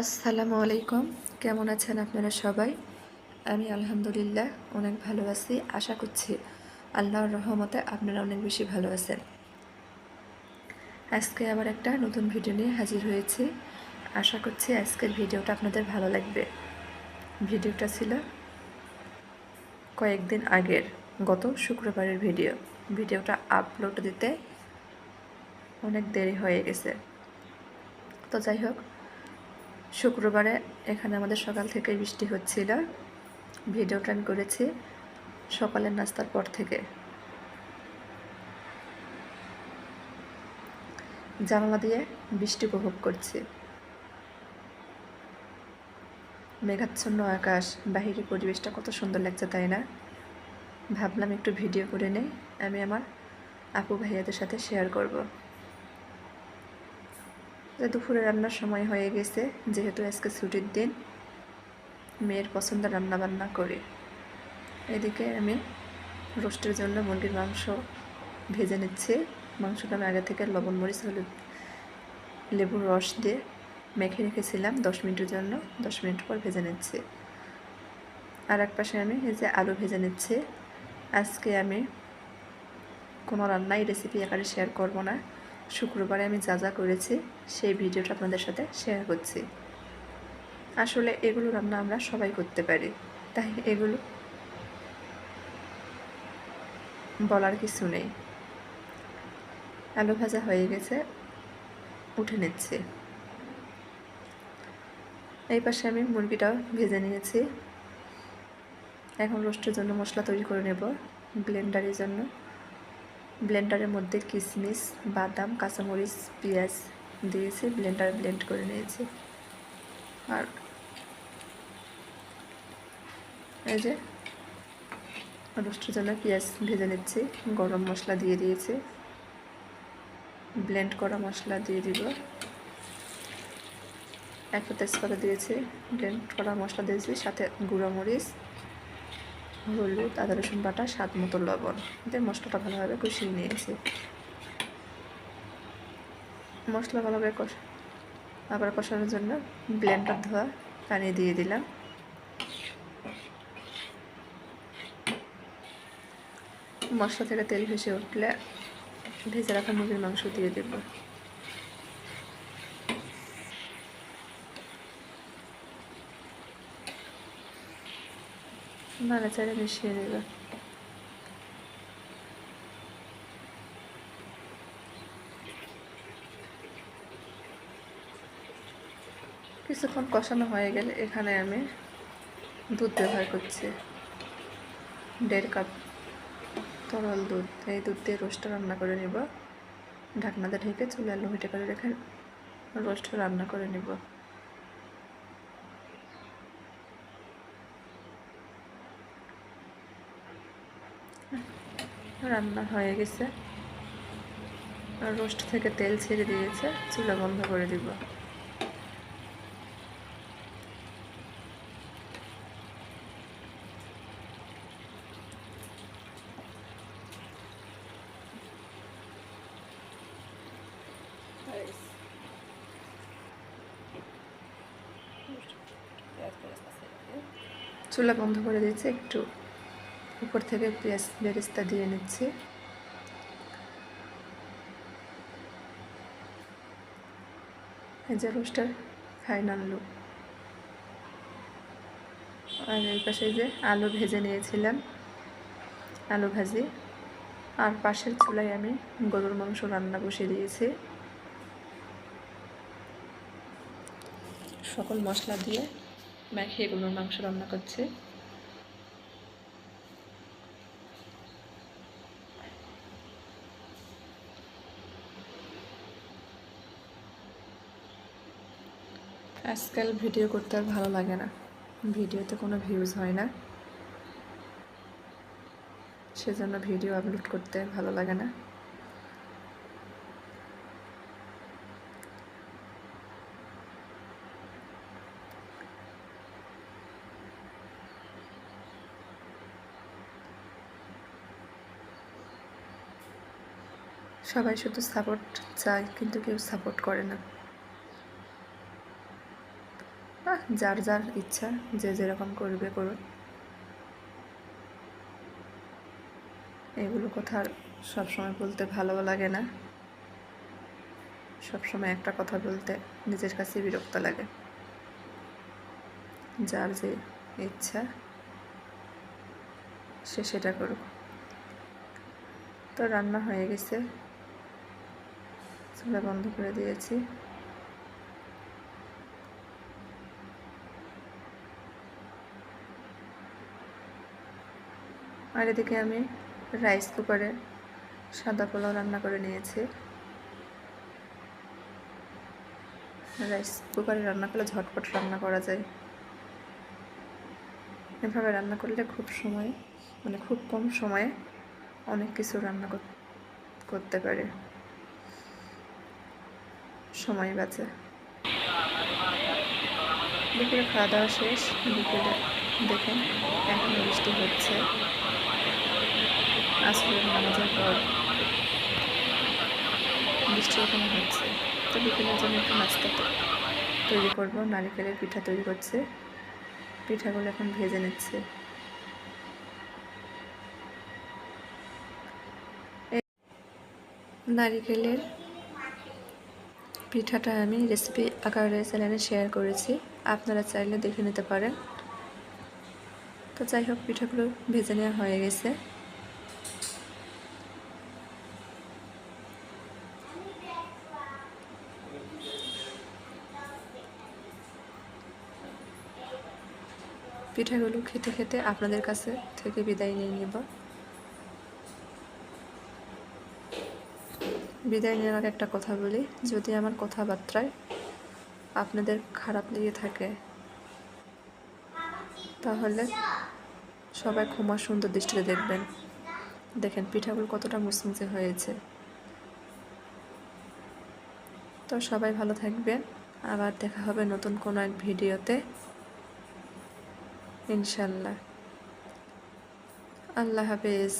আসসালামু আলাইকুম। কেমন আছেন আপনারা সবাই? আমি আলহামদুলিল্লাহ অনেক ভালো আছি। আশা করছি আল্লাহর রহমতে আপনারা অনেক বেশি ভালো আছেন। আজকে আবার একটা নতুন ভিডিও নিয়ে হাজির হয়েছি। আশা করছি আজকের ভিডিওটা আপনাদের ভালো লাগবে। ভিডিওটা ছিল কয়েকদিন আগের, গত শুক্রবারের ভিডিও। ভিডিওটা আপলোড দিতে অনেক দেরি হয়ে গেছে। তো যাই হোক শুক্রবারে এখানে আমাদের সকাল থেকে বৃষ্টি হচ্ছিল। ভিডিওটা আমি করেছি সকালের নাস্তার পর থেকে। জানালা দিয়ে বৃষ্টি উপভোগ করছি। মেঘাচ্ছন্ন আকাশ, বাহিরের পরিবেশটা কত সুন্দর লাগছে, তাই না? ভাবলাম একটু ভিডিও করে নেই। আমি আমার আপু ভাইয়াদের সাথে শেয়ার করব। যে দুপুরে রান্নার সময় হয়ে গেছে, যেহেতু আজকে ছুটির দিন। মেয়ের পছন্দের রান্না বান্না করি। এদিকে আমি রোস্টের জন্য মুরগির মাংস ভেজে নিচ্ছি। মাংসটা আমি আগে থেকে লবণ, মরিচ, হলুদ, লেবুর রস দিয়ে মেখে রেখেছিলাম দশ মিনিটের জন্য। দশ মিনিট পর ভেজে নিচ্ছি। আর এক পাশে আমি এই যে আলু ভেজে নিচ্ছি। আজকে আমি কোনো রান্নাই রেসিপি আকারে শেয়ার করব না। শুক্রবারে আমি যা যা করেছি, সেই ভিডিওটা আপনাদের সাথে শেয়ার করছি। আসলে এগুলো রান্না আমরা সবাই করতে পারি, তাই এগুলো বলার কিছু নেই। আলু ভাজা হয়ে গেছে, উঠে নিচ্ছে। এই পাশে আমি মুরগিটাও ভেজে নিয়েছি। এখন রোস্টের জন্য মশলা তৈরি করে নেব, ব্লেন্ডারের জন্য। ব্লেন্ডারের মধ্যে কিশমিশ বাদাম, কাঁচামরিচ, পেঁয়াজ দিয়েছি, ব্লেন্ডার ব্লেন্ড করে নিয়েছি। আর এই যে রোস্টের জন্য পেঁয়াজ ভেজে নিচ্ছি, গরম মশলা দিয়ে দিয়েছি। ব্লেন্ড করা মশলা দিয়ে দিব। একটা তেজপাতা দিয়েছি, ব্লেন্ড করা মশলা দিয়েছি, সাথে গুঁড়ো মরিচ হলুদ, আদা, রসুন বাটা, স্বাদ মতো লবণ। দিয়ে মশলাটা ভালোভাবে কষিয়ে নিয়েছি মশলা ভালোভাবে কষ আবার কষানোর জন্য ব্লেন্ডার ধোয়া পানি দিয়ে দিলাম। মশলা থেকে তেল ভেসে উঠলে ভেজে রাখা মুরগির মাংস দিয়ে দেবো। নাড়াচাড়া মিশিয়ে নেবে কিছুক্ষণ কষানো হয়ে গেলে এখানে আমি দুধ ব্যবহার করছি। দেড় কাপ তরল দুধ। এই দুধ দিয়ে রোস্টটা রান্না করে নিব। ঢাকনাতে ঢেকে চুলে আলু মিটে করে রেখে রোস্ট রান্না করে নিব। রান্না হয়ে গেছে। আর রোস্ট থেকে তেল ছেড়ে দিয়েছে, চুলা বন্ধ করে দিব। চুলা বন্ধ করে দিয়েছে, একটু উপর থেকে পেঁয়াজ বেরেস্তা দিয়ে নিচ্ছি। যে রোস্টার ফাইনাল লুক। আর এই পাশে যে আলু ভেজে নিয়েছিলাম, আলু ভাজি। আর পাশের চুলায় আমি গরুর মাংস রান্না বসিয়ে দিয়েছি। সকল মশলা দিয়ে মাখিয়ে গরুর মাংস রান্না করছি। আজকাল ভিডিও করতে আর ভালো লাগে না। ভিডিওতে কোনো ভিউজ হয় না। সেজন্য ভিডিও আপলোড করতে ভালো লাগে না। সবাই শুধু সাপোর্ট চায়, কিন্তু কেউ সাপোর্ট করে না। যার যার ইচ্ছা, যে যেরকম করবে করুন এগুলো কথা সবসময় বলতে ভালো লাগে না। সবসময় একটা কথা বলতে নিজের কাছে বিরক্ত লাগে। যার যে ইচ্ছা, সে সেটা করুক। তো রান্না হয়ে গেছে। চুলা বন্ধ করে দিয়েছি। আর এদিকে আমি রাইস কুকারে সাদা পোলাও রান্না করে নিয়েছি। রাইস কুকারে রান্না করলে ঝটপট রান্না করা যায়। এভাবে রান্না করলে খুব সময় মানে খুব কম সময়ে অনেক কিছু রান্না কর- করতে পারে। সময় বাঁচে। দুপুরে খাওয়া দাওয়া শেষ, বিকেলে দেখেন, এখন বৃষ্টি হচ্ছে। আসরের নামাজের পর বৃষ্টি এখানে হচ্ছে। তো বিকেলের জন্য একটু নাস্তা তৈরি করব। নারিকেলের পিঠা তৈরি করছে। পিঠাগুলো এখন ভেজে নিচ্ছে। নারিকেলের পিঠাটা আমি রেসিপি আকারে চ্যানেলে শেয়ার করেছি। আপনারা চাইলে দেখে নিতে পারেন। তো যাই হোক, পিঠাগুলো ভেজে নেওয়া হয়ে গেছে। পিঠাগুলো খেতে খেতে আপনাদের কাছে থেকে বিদায় নিয়ে নেব। বিদায় নেওয়ার আগে একটা কথা বলি, যদি আমার কথাবার্তায় আপনাদের খারাপ লেগে থাকে, তাহলে সবাই ক্ষমা সুন্দর দৃষ্টিতে দেখবেন। দেখেন, পিঠাগুলো কতটা মুসমুচে হয়েছে। তো সবাই ভালো থাকবে আবার দেখা হবে নতুন কোনো এক ভিডিওতে। ইনশাল্লাহ। আল্লাহ হাফেজ।